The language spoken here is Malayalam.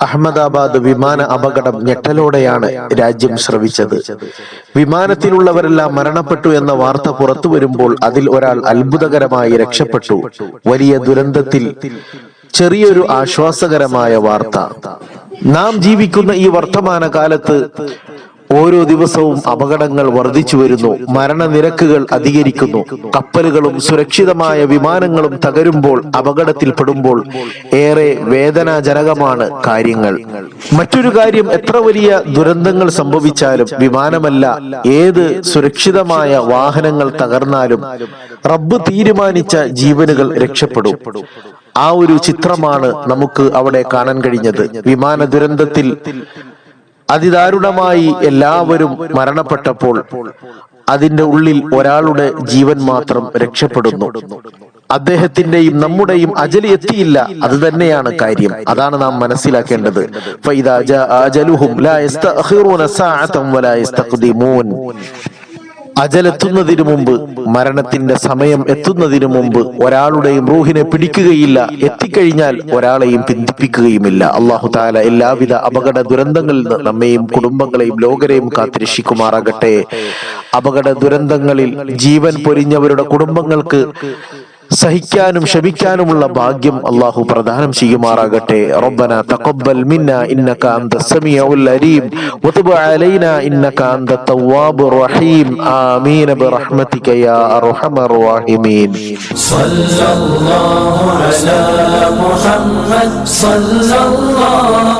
അഹമ്മദാബാദ് വിമാന അപകടം ഞെട്ടലോടെയാണ് രാജ്യം ശ്രവിച്ചത്. വിമാനത്തിലുള്ളവരെല്ലാം മരണപ്പെട്ടു എന്ന വാർത്ത പുറത്തു വരുമ്പോൾ അതിൽ ഒരാൾ അത്ഭുതകരമായി രക്ഷപ്പെട്ടു. വലിയ ദുരന്തത്തിൽ ചെറിയൊരു ആശ്വാസകരമായ വാർത്ത. നാം ജീവിക്കുന്ന ഈ വർത്തമാന കാലത്ത് ഓരോ ദിവസവും അപകടങ്ങൾ വർദ്ധിച്ചു വരുന്നു. മരണനിരക്കുകൾ അധികരിക്കുന്നു. കപ്പലുകളും സുരക്ഷിതമായ വിമാനങ്ങളും തകരുമ്പോൾ അപകടത്തിൽപ്പെടുമ്പോൾ ഏറെ വേദനാജനകമാണ് കാര്യങ്ങൾ. മറ്റൊരു കാര്യം എത്ര വലിയ ദുരന്തങ്ങൾ സംഭവിച്ചാലും വിമാനമല്ല ഏത് സുരക്ഷിതമായ വാഹനങ്ങൾ തകർന്നാലും റബ്ബ് തീരുമാനിച്ച ജീവനുകൾ രക്ഷപ്പെടും. ആ ഒരു ചിത്രമാണ് നമുക്ക് അവിടെ കാണാൻ കഴിഞ്ഞത്. വിമാന ദുരന്തത്തിൽ അതിദാരുണമായി എല്ലാവരും മരണപ്പെട്ടപ്പോൾ അതിന്റെ ഉള്ളിൽ ഒരാളുടെ ജീവൻ മാത്രം രക്ഷപ്പെടുന്നു. അദ്ദേഹത്തിന്റെയും നമ്മുടെയും അജലി എത്തിയില്ല. അത് തന്നെയാണ് കാര്യം. അതാണ് നാം മനസ്സിലാക്കേണ്ടത്. ലാ സാഅതൻ വലാ അജലെത്തുന്നതിനു മുമ്പ് മരണത്തിന്റെ സമയം എത്തുന്നതിനു മുമ്പ് ഒരാളുടെയും റൂഹിനെ പിടിക്കുകയില്ല. എത്തിക്കഴിഞ്ഞാൽ ഒരാളെയും പിന്തിപ്പിക്കുകയുമില്ല. അള്ളാഹു താല എല്ലാവിധ അപകട ദുരന്തങ്ങളിൽ നിന്ന് നമ്മെയും കുടുംബങ്ങളെയും ലോകരെയും കാത്തിരക്ഷിക്കുമാറാകട്ടെ. അപകട ദുരന്തങ്ങളിൽ ജീവൻ പൊരിഞ്ഞവരുടെ കുടുംബങ്ങൾക്ക് സഹിക്കാനും ക്ഷമിക്കാനുമുള്ള ഭാഗ്യം അള്ളാഹു പ്രദാനം ചെയ്യുമാറാകട്ടെ. റബ്ബന തഖബ്ബൽ മിന്ന ഇന്നക അന്ത സമീഉൽ അലീം. വതുബ് അലൈന ഇന്നക അന്ത തവ്വാബ് റഹീം. ആമീൻ ബിറഹ്മതിക യാ അർഹമർ റഹീമീൻ. സല്ലല്ലാഹു അലാ മുഹമ്മദ് സല്ലല്ലാഹു